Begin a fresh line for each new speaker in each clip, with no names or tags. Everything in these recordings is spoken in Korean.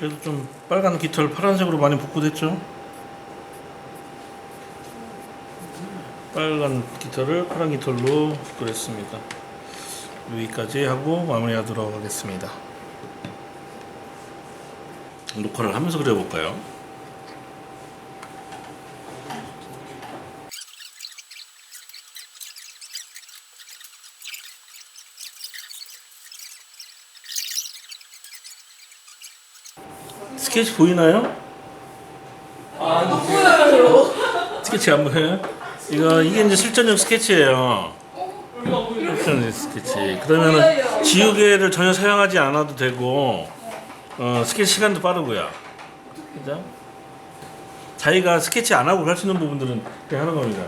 그래도 좀 빨간 깃털 파란색으로 많이 복구됐죠? 빨간 깃털을 파란 깃털로 복구했습니다. 여기까지 하고 마무리하도록 하겠습니다. 녹화를 하면서 그려볼까요? 스케치 보이나요?
안 보여요.
스케치 안 보여요? 이거 이게 이제 실전용 스케치예요. 실전용 스케치. 그러면은 지우개를 전혀 사용하지 않아도 되고 어, 스케치 시간도 빠르고요. 그죠? 자기가 스케치 안 하고 할 수 있는 부분들은 그냥 하는 겁니다.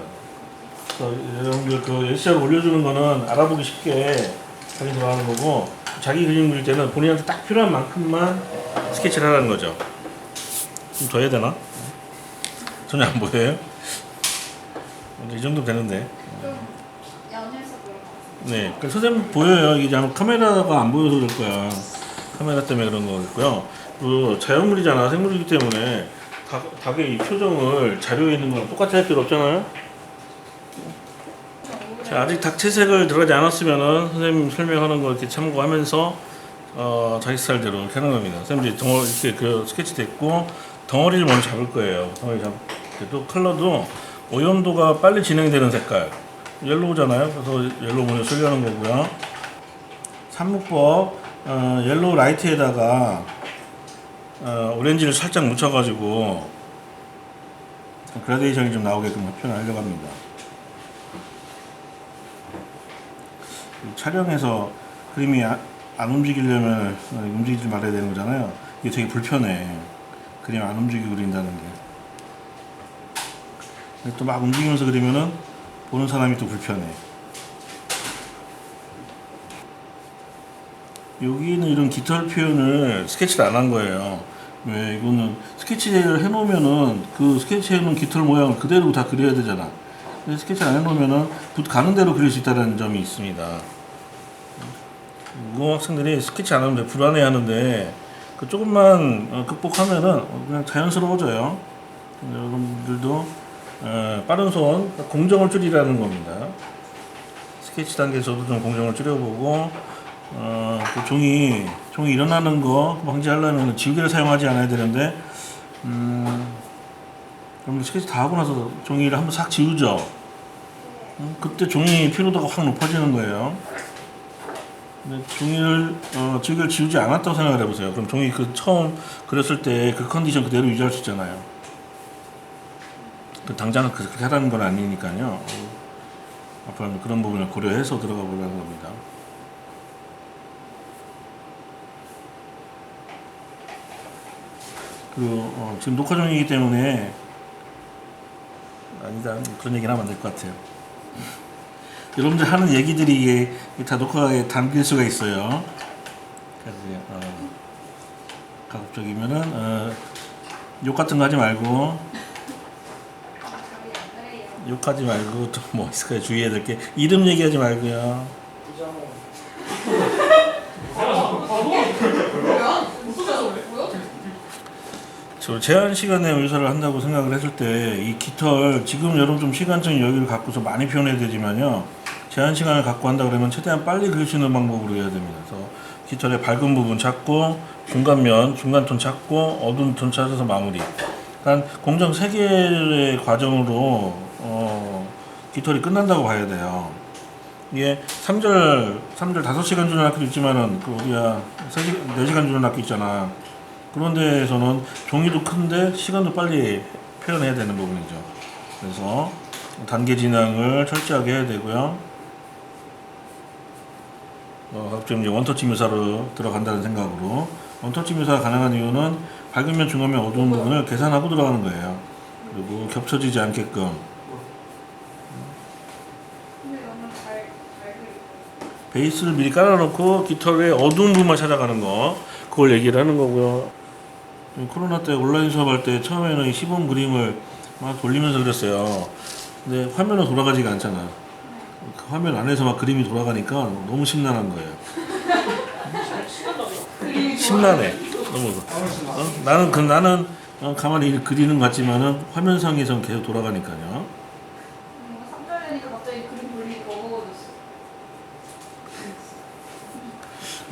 여러분들 그 예시를 올려주는 거는 알아보기 쉽게 자기 좋아하는 거고 자기 그림 그릴 때는 본인한테 딱 필요한 만큼만 스케치를 하라는 거죠. 좀 더 해야 되나? 전혀 안 보여요? 이 정도 되는데.
연해서 그런 거.
네, 그 선생님 보여요. 이게 아마 카메라가 안 보여서 그럴 거야. 카메라 때문에 그런 거겠고요. 그 자연물이잖아, 생물이기 때문에 닭, 닭의 이 표정을 자료에 있는 거랑 똑같이 할 필요 없잖아요. 자, 아직 닭 채색을 들어가지 않았으면은 선생님 설명하는 거 이렇게 참고하면서 어, 자기 스타일대로 이렇게 하는 겁니다. 선생님 이제 덩어리 이렇게 그 스케치 됐고 덩어리를 먼저 잡을 거예요. 덩어리 잡. 또 컬러도 오염도가 빨리 진행되는 색깔. 옐로우잖아요. 그래서 옐로우 먼저 쓰려는 거고요. 삼묵법 어, 옐로우 라이트에다가 어, 오렌지를 살짝 묻혀가지고 그라데이션이 좀 나오게끔 표현하려고 합니다. 촬영에서 그림이 아- 안 움직이려면 어, 움직이지 말아야 되는 거잖아요. 이게 되게 불편해. 그림 안 움직이고 그린다는 게. 또 막 움직이면서 그리면은 보는 사람이 또 불편해. 여기는 이런 깃털 표현을 스케치를 안 한 거예요. 왜 이거는 스케치를 해놓으면은 그 스케치 해놓은 깃털 모양을 그대로 다 그려야 되잖아. 근데 스케치 안 해놓으면은 붓 가는 대로 그릴 수 있다는 점이 있습니다. 무공 학생들이 스케치 안 하면 불안해 하는데 그 조금만 어, 극복하면은 그냥 자연스러워져요. 여러분들도 어, 빠른 손 공정을 줄이라는 겁니다. 스케치 단계에서도 좀 공정을 줄여보고 어, 그 종이 종이 일어나는 거 방지하려면 지우개를 사용하지 않아야 되는데 음, 그럼 스케치 다 하고 나서 종이를 한번 싹 지우죠. 음, 그때 종이 피로도가 확 높아지는 거예요. 근데 종이를 어, 지우개를 지우지 않았다고 생각을 해보세요. 그럼 종이 그 처음 그렸을 때 그 컨디션 그대로 유지할 수 있잖아요. 그 당장 그렇게 하라는 건 아니니까요. 어, 앞으로는 그런 부분을 고려해서 들어가 보려는 겁니다. 그리고 어, 지금 녹화 중이기 때문에 아니다 그런 얘기는 하면 안 될 것 같아요. 여러분들 하는 얘기들이 이게 다 녹화에 담길 수가 있어요. 그래서 어, 가급적이면은 어, 욕 같은 거 하지 말고. 욕하지 말고 또 뭐 있을까요? 주의해야 될 게 이름 얘기하지 말고요. 저 제한 시간에 의사를 한다고 생각을 했을 때 이 깃털 지금 여러분 좀 시간적인 여유를 갖고서 많이 표현해야 되지만요 제한 시간을 갖고 한다 그러면 최대한 빨리 그릴 수 있는 방법으로 해야 됩니다. 그래서 깃털의 밝은 부분 찾고 중간면 중간 톤 찾고 어두운 톤 찾아서 마무리. 한 공정 세 개의 과정으로 어, 깃털이 끝난다고 봐야 돼요. 이게 3절 3절 5시간 주는 학교도 있지만은 그 우리야 3시, 4시간 주는 학교 있잖아. 그런 데에서는 종이도 큰데 시간도 빨리 표현해야 되는 부분이죠. 그래서 단계 진행을 철저하게 해야 되고요. 어, 각종 이제 원터치 묘사로 들어간다는 생각으로 원터치 묘사가 가능한 이유는 밝은 면, 중간 면, 어두운 부분을 계산하고 들어가는 거예요. 그리고 겹쳐지지 않게끔
근데 너무 잘, 잘 그리고.
베이스를 미리 깔아놓고 깃털의 어두운 부분만 찾아가는 거 그걸 얘기를 하는 거고요. 코로나 때 온라인 수업할 때 처음에는 이 시범 그림을 막 돌리면서 그렸어요. 근데 화면은 돌아가지가 않잖아. 그 화면 안에서 막 그림이 돌아가니까 너무 심란한 거예요. 심란해. 넘어가. 어? 나는 그 나는 어, 가만히 그리는 것 같지만은 화면상에선 계속 돌아가니까요.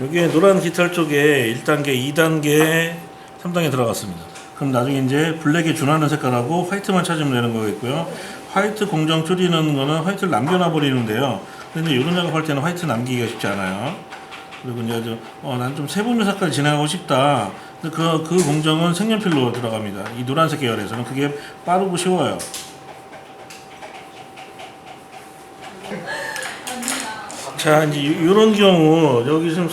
여기에 노란 깃털 쪽에 1단계, 2단계, 3단계 들어갔습니다. 그럼 나중에 이제 블랙에 준하는 색깔하고 화이트만 찾으면 되는 거겠고요. 화이트 공정 줄이는 거는 화이트를 남겨놔 버리는데요. 근데 이런 작업할 때는 화이트 남기기가 쉽지 않아요. 그리고 이제 좀, 어, 난 좀 세분류 색깔 진행하고 싶다. 근데 그, 그 공정은 색연필로 들어갑니다. 이 노란색 계열에서는 그게 빠르고 쉬워요. 자 이제 이런 경우 여기 지금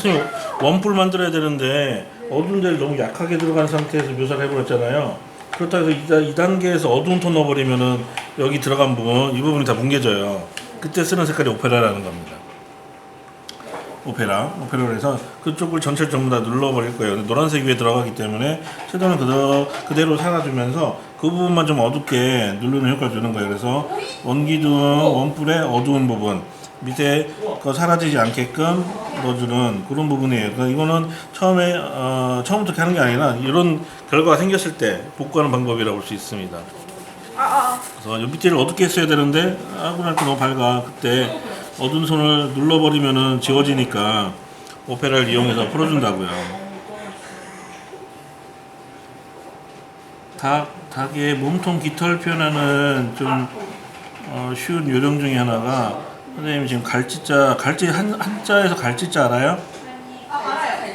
원뿔 만들어야 되는데 어두운 데를 너무 약하게 들어간 상태에서 묘사를 해버렸잖아요 그렇다고 해서 2, 단계에서 어두운 톤 넣어버리면은 여기 들어간 부분 이 부분이 다 뭉개져요. 그때 쓰는 색깔이 오페라라는 겁니다. 오페라 오페라로 해서 그쪽을 전체를 전부 다 눌러버릴 거예요. 노란색 위에 들어가기 때문에 최대한 그대로, 그대로 살아주면서 그 부분만 좀 어둡게 누르는 효과를 주는 거예요. 그래서 원기둥 원뿔의 어두운 부분 밑에 거 사라지지 않게끔 넣어주는 그런 부분이에요. 그러니까 이거는 처음에 어, 처음부터 하는 게 아니라 이런 결과가 생겼을 때 복구하는 방법이라고 볼 수 있습니다. 그래서 이 밑에를 어둡게 했어야 되는데 하고 나니까 너무 밝아. 그때 어두운 손을 눌러버리면은 지워지니까 오페라를 이용해서 풀어준다고요. 닭, 닭의 몸통 깃털 표현하는 좀 어, 쉬운 요령 중에 하나가 선생님 지금 갈치자 갈치 한 한자에서 갈치자 알아요?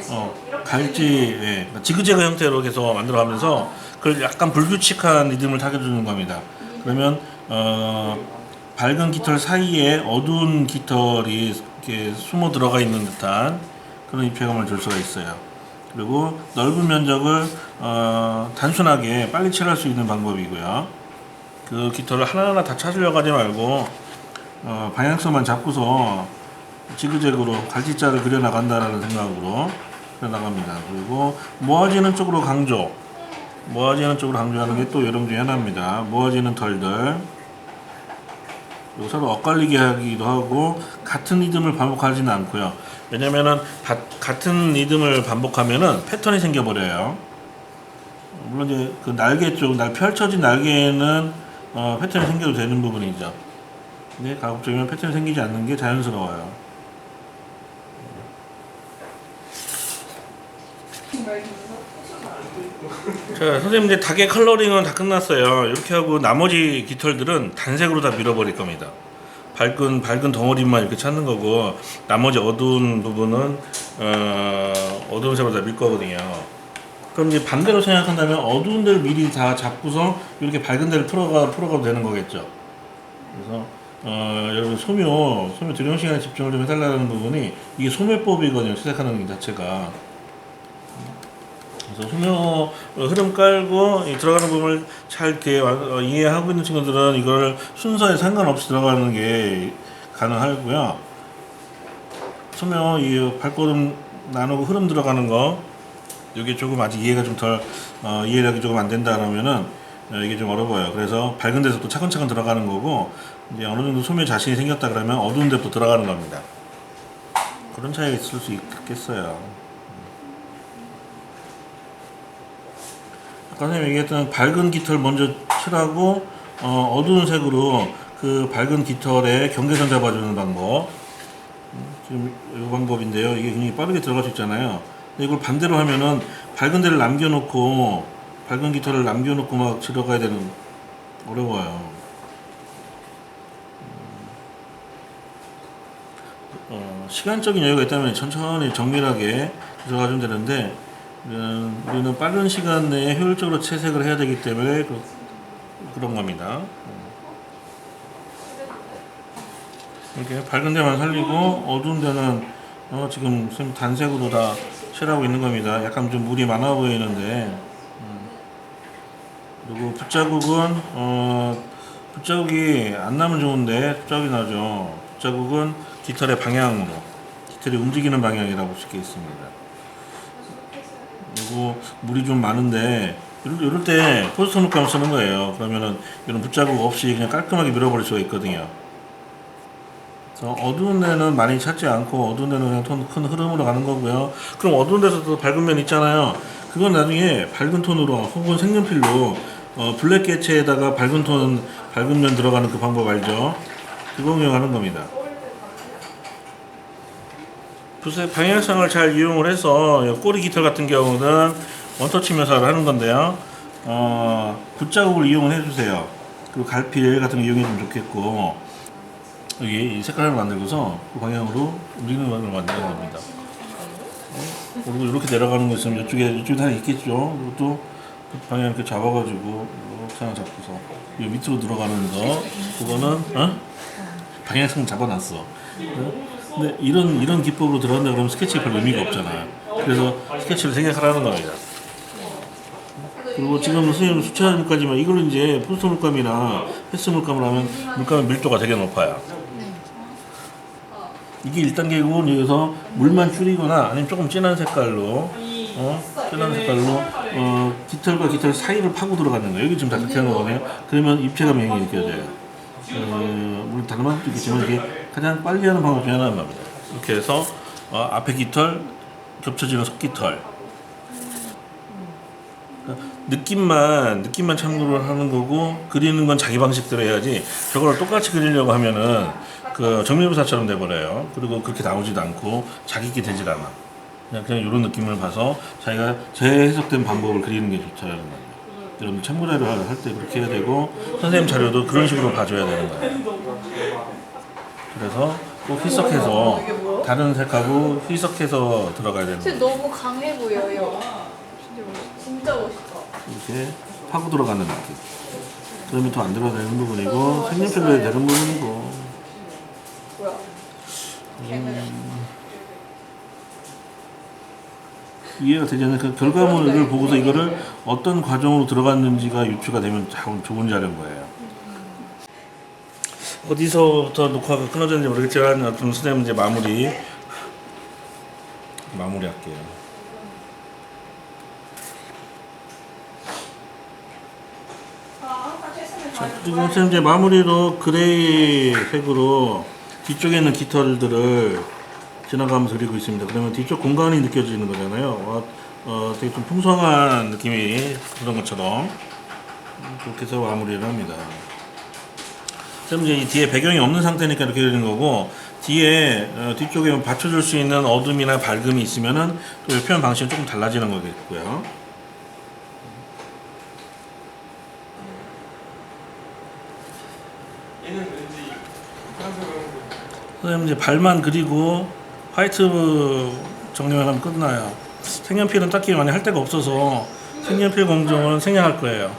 어 갈치 예 그러니까 지그재그 형태로 계속 만들어가면서 그걸 약간 불규칙한 리듬을 타게 주는 겁니다. 그러면 어 밝은 깃털 사이에 어두운 깃털이 이렇게 숨어 들어가 있는 듯한 그런 입체감을 줄 수가 있어요. 그리고 넓은 면적을 어, 단순하게 빨리 칠할 수 있는 방법이고요. 그 깃털을 하나하나 다 찾으려고 하지 말고 어, 방향성만 잡고서 지그재그로 갈치자를 그려 나간다라는 생각으로 그려 나갑니다. 그리고 모아지는 쪽으로 강조, 모아지는 쪽으로 강조하는 게또 요령 중에 하나입니다. 모아지는 털들. 서로 엇갈리게 하기도 하고 같은 리듬을 반복하지는 않고요. 왜냐면은 가- 같은 리듬을 반복하면은 패턴이 생겨버려요. 물론 이제 그 날개 쪽, 날 펼쳐진 날개에는 어, 패턴이 생겨도 되는 부분이죠. 근데 가급적이면 패턴이 생기지 않는 게 자연스러워요. 자, 선생님 이제 닭의 컬러링은 다 끝났어요. 이렇게 하고 나머지 깃털들은 단색으로 다 밀어버릴 겁니다. 밝은 밝은 덩어리만 이렇게 찾는 거고 나머지 어두운 부분은 어, 어두운 색으로 다 밀 거거든요. 그럼 이제 반대로 생각한다면 어두운 데를 미리 다 잡고서 이렇게 밝은 데를 풀어가 풀어가도 되는 거겠죠. 그래서 어, 여러분 소묘 소묘 드령 시간에 집중을 좀 해달라는 부분이 이게 소묘법이거든요. 시작하는 게 자체가. 그래서 소묘 흐름 깔고 이 들어가는 부분을 잘 이렇게 와- 어, 이해하고 있는 친구들은 이걸 순서에 상관없이 들어가는 게 가능하고요. 소묘 이 발걸음 나누고 흐름 들어가는 거 이게 조금 아직 이해가 좀덜 어, 이해력이 조금 안 된다 그러면은 어, 이게 좀 어려워요. 그래서 밝은 데서 또 차근차근 들어가는 거고 이제 어느 정도 소묘 자신이 생겼다 그러면 어두운 데부터 들어가는 겁니다. 그런 차이가 있을 수 있겠어요. 아까 선생님 얘기했던 밝은 깃털 먼저 칠하고 어, 어두운 색으로 그 밝은 깃털에 경계선 잡아주는 방법 음, 지금 이 방법인데요 이게 굉장히 빠르게 들어갈 수 있잖아요 근데 이걸 반대로 하면은 밝은 데를 남겨놓고 밝은 깃털을 남겨놓고 막 들어가야 되는 어려워요 음, 어, 시간적인 여유가 있다면 천천히 정밀하게 들어가주면 되는데 우리는, 우리는 빠른 시간 내에 효율적으로 채색을 해야 되기 때문에 그, 그런 겁니다. 이렇게 밝은 데만 살리고 어두운 데는 어, 지금 단색으로 다 칠하고 있는 겁니다. 약간 좀 물이 많아 보이는데 음. 그리고 붓자국은 어, 붓자국이 안 나면 좋은데 붓자국이 나죠. 붓자국은 깃털의 방향으로 깃털이 움직이는 방향이라고 볼수 있겠습니다. 그리고 물이 좀 많은데 이럴, 때 포스터 물감 쓰는 거예요. 그러면은 이런 붓자국 없이 그냥 깔끔하게 밀어버릴 수가 있거든요. 그래서 어두운 데는 많이 찾지 않고 어두운 데는 그냥 톤- 큰 흐름으로 가는 거고요. 그럼 어두운 데서도 밝은 면 있잖아요. 그건 나중에 밝은 톤으로 혹은 색연필로 어, 블랙 개체에다가 밝은 톤 밝은 면 들어가는 그 방법 알죠? 그거 응용하는 겁니다. 붓의 방향성을 잘 이용을 해서 이 꼬리 깃털 같은 경우는 원터치 묘사를 하는 건데요. 어, 붓자국을 이용을 해주세요. 그리고 갈필 같은 거 이용해주면 좋겠고 여기 이 색깔을 만들고서 그 방향으로 우리는 방을 만드는 겁니다. 어? 그리고 이렇게 내려가는 거 있으면 이쪽에 이쪽에 다 있겠죠. 그리고 또 방향 이렇게 잡아가지고 이렇게 하나 잡고서 이 밑으로 들어가는 거 그거는 어? 방향성 잡아놨어. 어? 근데 이런 이런 기법으로 들어간다 그러면 스케치가 별 의미가 없잖아요. 그래서 스케치를 생각하라는 겁니다. 그리고 지금 선생님 수채화 물감이지만 이걸로 이제 포스터 물감이나 횟수 물감을 하면 물감의 밀도가 되게 높아요. 이게 1단계고 여기서 물만 줄이거나 아니면 조금 진한 색깔로 어? 진한 색깔로 어, 깃털과 깃털 사이를 파고 들어가는 거예요. 여기 지금 다 하는 거거든요. 그러면 입체감 형이 느껴져요. 어, 물론 다른 방법도 있겠지만 이게 가장 빨리 하는 방법 중에 하나는 겁니다. 이렇게 해서 어, 앞에 깃털 겹쳐지는 속깃털 그러니까 느낌만 느낌만 참고를 하는 거고 그리는 건 자기 방식대로 해야지 저걸 똑같이 그리려고 하면은 그 정밀부사처럼 돼버려요. 그리고 그렇게 나오지도 않고 자기게 되질 않아. 그냥 그냥 이런 느낌을 봐서 자기가 재해석된 방법을 그리는 게 좋다는 거예요. 여러분 참고 자료 할 때 그렇게 해야 되고 선생님 자료도 그런 식으로 봐줘야 되는 거예요. 그래서 꼭 희석해서 다른 색하고 희석해서 들어가야 되는 거예요.
진짜 너무 강해 보여요. 진짜 멋있, 진짜 멋있다.
이렇게 파고 들어가는 느낌. 그러면 더 안 들어가야 되는 부분이고 해야 되는 부분이고
뭐야? 걔는
이해가 되지 않는 그 결과물을 보고서 이거를 어떤 과정으로 들어갔는지가 유추가 되면 참 좋은 자료인 거예요. 어디서부터 녹화가 끊어졌는지 모르겠지만 어떤 선생님 이제 마무리 마무리할게요. 자, 그리고 선생님 이제 마무리로 그레이 색으로 뒤쪽에 있는 깃털들을 지나가면서 그리고 있습니다. 그러면 뒤쪽 공간이 느껴지는 거잖아요. 어, 어, 되게 좀 풍성한 느낌이 그런 것처럼 그렇게 해서 마무리를 합니다. 그럼 이제 이 뒤에 배경이 없는 상태니까 이렇게 되는 거고 뒤에 어, 뒤쪽에 받쳐줄 수 있는 어둠이나 밝음이 있으면은 또이 표현 방식이 조금 달라지는 거겠고요.
얘는 왠지
선생님 이제 발만 그리고 화이트 정리만 하면 끝나요. 색연필은 딱히 많이 할 데가 없어서 색연필 공정은 생략할 거예요.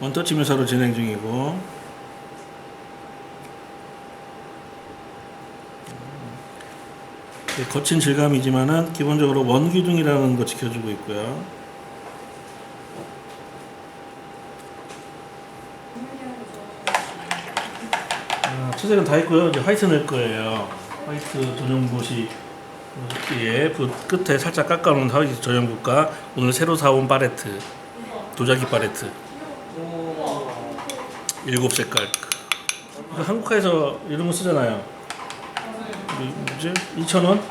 원터치 묘사로 진행 중이고 네, 거친 질감이지만은 기본적으로 원기둥이라는 거 지켜주고 있고요. 아, 초색은 다 했고요. 이제 화이트 낼 거예요. 화이트 전용붓이 뒤에 붓 끝에 살짝 깎아놓은 화이트 전용붓과 오늘 새로 사온 파레트 도자기 파레트 일곱 색깔. 한국화에서 이런 거 쓰잖아요. 이게 뭐지? 2,000원?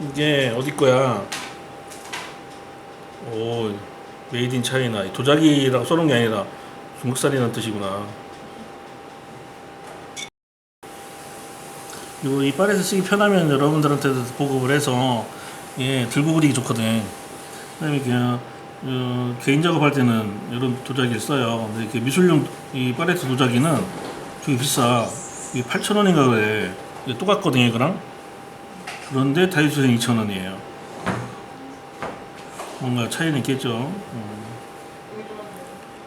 이게 어디 거야? 오, 메이드 인 차이나. 도자기라고 써놓은 게 아니라 중국산이라는 뜻이구나. 그리고 이 파레트 쓰기 편하면 여러분들한테도 보급을 해서 예 들고 그리기 좋거든. 그다음에 그냥 어, 개인 작업할 때는 이런 도자기를 써요. 근데 이렇게 미술용 이 파레트 도자기는 되게 비싸. 이게 8,000원인가 그래. 이게 똑같거든요, 이거랑. 그런데 다이소에서 2,000원이에요. 뭔가 차이는 있겠죠. 음.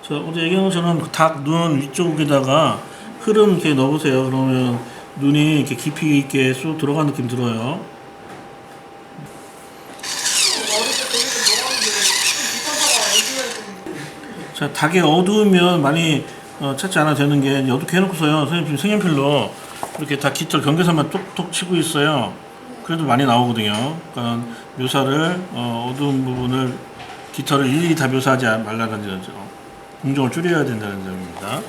자, 어제 얘기한 것처럼 그닭눈 위쪽에다가 흐름 이렇게 넣어보세요. 그러면 눈이 이렇게 깊이 있게 쏙 들어간 느낌 들어요. 자, 닭이 어두우면 많이 어, 찾지 않아도 되는 게 어둡게 해놓고서요. 선생님 지금 색연필로 이렇게 다 깃털 경계선만 톡톡 치고 있어요. 그래도 많이 나오거든요. 그러니까 묘사를 어, 어두운 부분을 깃털을 일일이 다 묘사하지 말라는 점이죠. 공정을 줄여야 된다는 점입니다.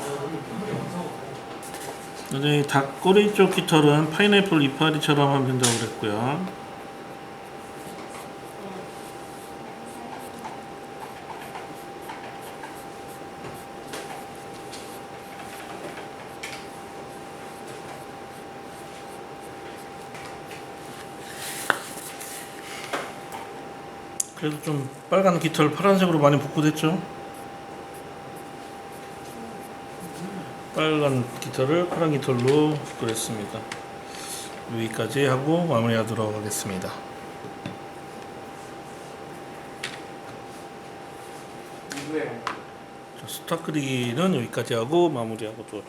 근데 닭꼬리 쪽 깃털은 파인애플 이파리처럼 하면 된다고 그랬고요. 그래도 좀 빨간 깃털 파란색으로 많이 복구됐죠? 빨간 깃털을 파란 깃털로 그렸습니다. 여기까지 하고 마무리하도록 하겠습니다.
네.
자, 스타 그리기는 여기까지 하고 마무리하도록